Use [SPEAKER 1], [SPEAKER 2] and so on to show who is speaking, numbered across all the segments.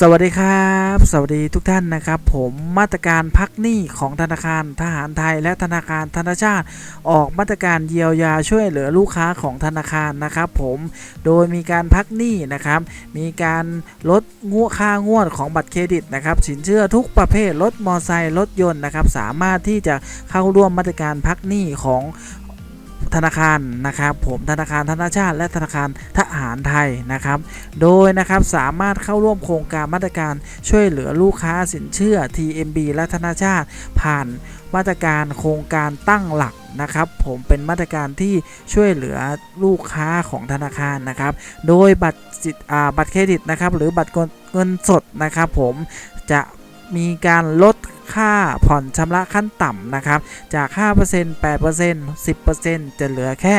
[SPEAKER 1] สวัสดีครับ สวัสดีทุกท่านนะครับ ผมมาตรการพักหนี้ของธนาคารทหารไทยและธนาคารธนาชาติ ออกมาตรการเยียวยาช่วยเหลือลูกค้าของธนาคารนะครับ ผมโดยมีการพักหนี้นะครับ มีการลดงวดค่างวดของบัตรเครดิตนะครับ สินเชื่อทุกประเภทรถมอเตอร์ไซค์รถยนต์นะครับ สามารถที่จะเข้าร่วมมาตรการพักหนี้ของ ธนาคารนะครับผมธนาคารธนาชาติ และธนาคารทหารไทยนะครับ โดยนะครับสามารถเข้าร่วมโครงการมาตรการช่วยเหลือลูกค้าสินเชื่อ TMB และธนาชาติ ผ่านมาตรการโครงการตั้งหลักนะครับผมเป็นมาตรการที่ช่วยเหลือลูกค้าของธนาคารนะครับ โดยบัตรสิทธิ์อ่าบัตรเครดิตนะครับหรือบัตรเงินสดนะครับผมจะมีการลด ค่าผ่อนชำระขั้นต่ำนะครับ จาก 5% 8% 10%จะเหลือแค่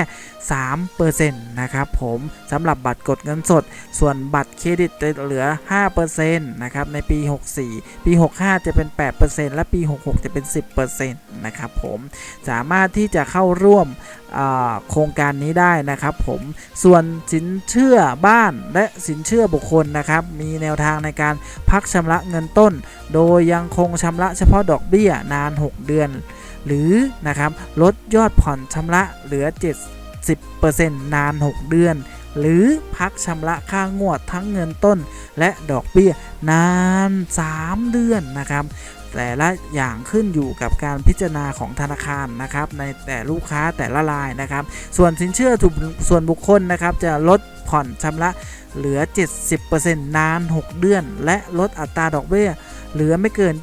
[SPEAKER 1] 3%นะครับผมสำหรับบัตรกดเงินสด ส่วนบัตรเครดิตจะเหลือ 5%นะครับในปี 64 ปี 65 จะเป็น 8%และปี 66 จะเป็น 10%นะครับผมสามารถที่จะเข้าร่วม โครงการนี้ได้นะครับผมส่วนสินเชื่อบ้านและสินเชื่อบุคคลนะครับมีแนวทางในการพักชำระเงินต้น โดยยังคงชำระเฉพาะดอกเบี้ยนาน 6 เดือน หรือนะครับลดยอดผ่อนชำระเหลือ 70%นาน 6 เดือน หรือพักชำระค่างวดทั้งเงินต้น และดอกเบี้ยนาน 3 เดือนนะครับ แต่ละอย่างขึ้นอยู่กับการพิจารณาของธนาคารนะครับ ในแต่ลูกค้าแต่ละรายนะครับ ส่วนสินเชื่อถูกส่วนบุคคลนะครับจะลดผ่อนชำระเหลือ 70%นาน 6 เดือน และลดอัตราดอกเบี้ยเหลือไม่เกิน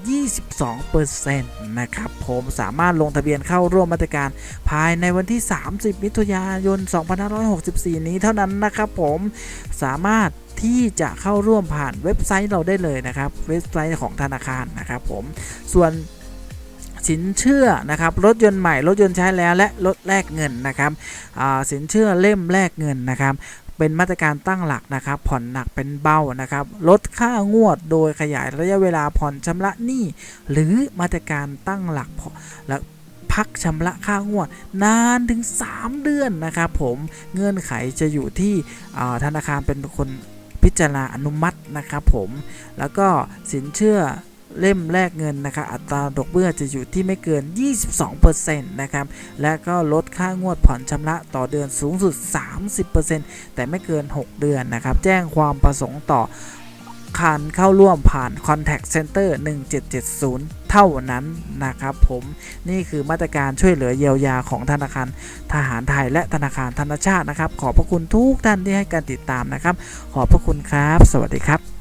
[SPEAKER 1] 22%นะครับ ผมสามารถลงทะเบียนเข้าร่วมมาตรการ ภายในวันที่ 30 มิถุนายน 2564 นี้เท่านั้นนะครับผมสามารถ ที่จะเข้าร่วมผ่านเว็บไซต์เราได้เลยนะครับ เว็บไซต์ของธนาคารนะครับผมส่วนสินเชื่อนะครับรถยนต์ใหม่รถยนต์ใช้แล้วและรถแลกเงินนะครับสินเชื่อเล่มแลกเงินนะครับเป็นมาตรการตั้งหลักนะครับ ผ่อนหนักเป็นเบานะครับ ลดค่างวดโดยขยายระยะเวลาผ่อนชำระหนี้หรือมาตรการตั้งหลักและพักชำระค่างวดนานถึง 3 เดือนนะครับผมเงื่อนไขจะอยู่ที่ธนาคารเป็นคน พิจารณาอนุมัตินะครับผมแล้วก็สินเชื่อเล่มแลกเงินนะครับอัตราดอกเบี้ยจะอยู่ที่ไม่เกิน 22%นะครับ และก็ลดค่างวดผ่อนชำระต่อเดือนสูงสุด 30%แต่ไม่เกิน 6 เดือนนะครับ แจ้งความประสงค์ต่อ คารเข้าร่วมผ่าน Contact Center 1770 เท่านั้นนะครับผมนี่คือมาตรการช่วยเหลือเยียวยาของธนาคารทหารไทยและธนาคารธนชาตินะครับ ขอบพระคุณทุกท่านที่ให้การติดตามนะครับ ขอบพระคุณครับ สวัสดีครับ